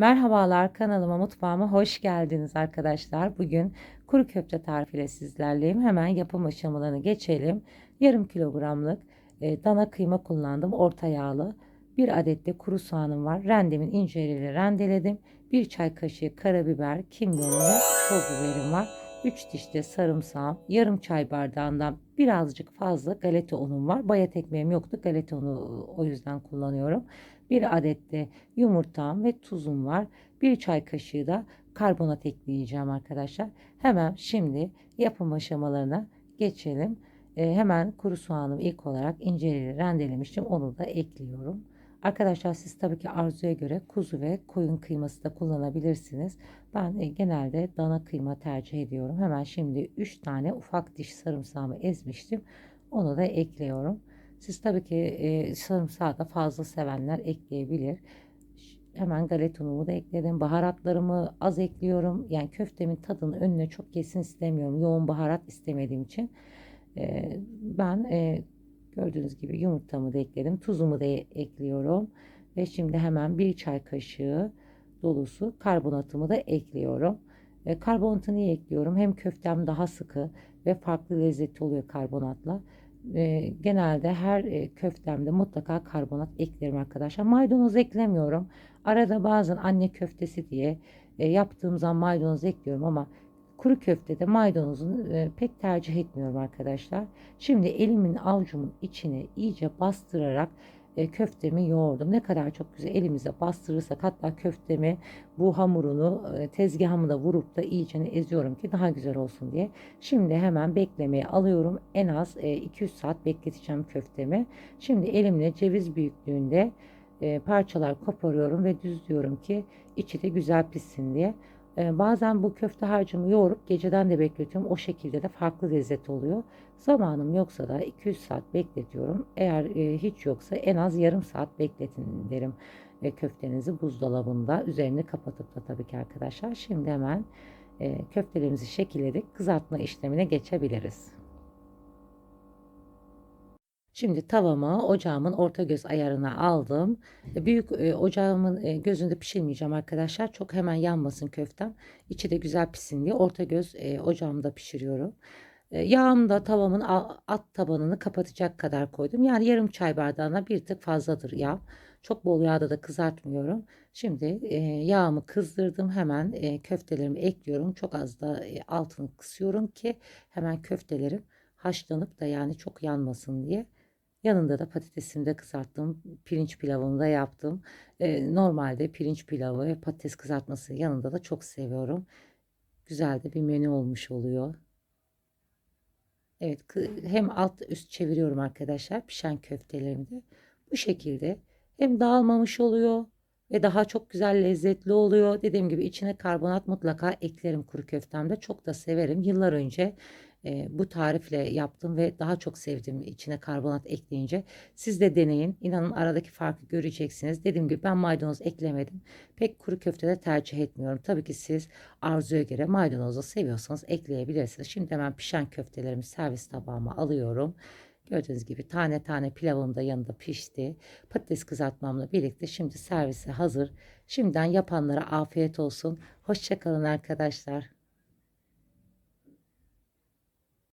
Merhabalar kanalıma mutfağıma hoş geldiniz arkadaşlar. Bugün kuru köfte tarifiyle sizlerleyim. Hemen yapım aşamalarını geçelim. Yarım kilogramlık e, dana kıyma kullandım. Orta yağlı. Bir adet de kuru soğanım var. Rendemin inceliğiyle rendeledim. Bir çay kaşığı karabiber, kimyonum ve toz biberim var. 3 diş de sarımsağım. Yarım çay bardağından birazcık fazla galeta unum var. Bayat ekmeğim yoktu. Galeta unu o yüzden kullanıyorum. Bir adet de yumurtam ve tuzum var. Bir çay kaşığı da karbonat ekleyeceğim arkadaşlar. Hemen şimdi yapım aşamalarına geçelim. E, hemen kuru soğanımı ilk olarak inceliyle rendelemiştim. Onu da ekliyorum. Arkadaşlar siz tabii ki arzuya göre kuzu ve koyun kıyması da kullanabilirsiniz. Ben e, genelde dana kıyma tercih ediyorum. Hemen şimdi 3 tane ufak diş sarımsağımı ezmiştim. Onu da ekliyorum. Siz tabii ki e, sarımsağı da fazla sevenler ekleyebilir. Hemen galeta unumu da ekledim. Baharatlarımı az ekliyorum. Yani köftemin tadını önüne çok kesin istemiyorum. Yoğun baharat istemediğim için. E, ben e, gördüğünüz gibi yumurtamı da ekledim. Tuzumu da ekliyorum. Ve şimdi hemen bir çay kaşığı dolusu karbonatımı da ekliyorum. E, karbonatı niye ekliyorum? Hem köftem daha sıkı ve farklı lezzeti oluyor karbonatla e, genelde her e, köftemde mutlaka karbonat eklerim arkadaşlar. Maydanoz eklemiyorum. Arada bazen anne köftesi diye e, yaptığım zaman maydanoz ekliyorum ama kuru köftede maydanozun e, pek tercih etmiyorum arkadaşlar. Şimdi elimin avucumun içine iyice bastırarak e, köftemi yoğurdum. Ne kadar çok güzel elimize bastırırsak hatta köftemi bu hamurunu e, tezgahımı da vurup da iyice eziyorum ki daha güzel olsun diye. Şimdi hemen beklemeye alıyorum. En az e, 200 saat bekleteceğim köftemi. Şimdi elimle ceviz büyüklüğünde e, parçalar koparıyorum ve düzlüyorum ki içi de güzel pişsin diye. E, bazen bu köfte harcımı yoğurup geceden de bekletiyorum. O şekilde de farklı lezzet oluyor. Zamanım yoksa da 200 saat bekletiyorum. Eğer e, hiç yoksa en az yarım saat bekletin derim e, köftenizi buzdolabında. Üzerini kapatıp da tabii ki arkadaşlar. Şimdi hemen e, köftelerimizi şekilledik. Kızartma işlemine geçebiliriz. Şimdi tavamı ocağımın orta göz ayarına aldım. Büyük e, ocağımın e, gözünde pişirmeyeceğim arkadaşlar. Çok hemen yanmasın köftem. İçi de güzel pişsin diye orta göz e, ocağımda pişiriyorum. E, yağım da tavamın alt tabanını kapatacak kadar koydum. Yani yarım çay bardağına bir tık fazladır yağ. Çok bol yağda da kızartmıyorum. Şimdi e, yağımı kızdırdım. Hemen e, köftelerimi ekliyorum. Çok az da altını kısıyorum ki hemen köftelerim haşlanıp da yani çok yanmasın diye. Yanında da patatesimi de kızarttım. Pirinç pilavını da yaptım. Ee, normalde pirinç pilavı ve patates kızartması yanında da çok seviyorum. Güzel de bir menü olmuş oluyor. Evet hem alt üst çeviriyorum arkadaşlar pişen köftelerimi de. Bu şekilde hem dağılmamış oluyor ve daha çok güzel lezzetli oluyor. Dediğim gibi içine karbonat mutlaka eklerim kuru köftemde. Çok da severim. Yıllar önce e, bu tarifle yaptım ve daha çok sevdim içine karbonat ekleyince. Siz de deneyin. İnanın aradaki farkı göreceksiniz. Dediğim gibi ben maydanoz eklemedim. Pek kuru köftede tercih etmiyorum. Tabii ki siz arzuya göre maydanozu seviyorsanız ekleyebilirsiniz. Şimdi hemen pişen köftelerimi servis tabağıma alıyorum. Gördüğünüz gibi tane tane pilavım da yanında pişti. Patates kızartmamla birlikte şimdi servise hazır. Şimdiden yapanlara afiyet olsun. Hoşçakalın arkadaşlar.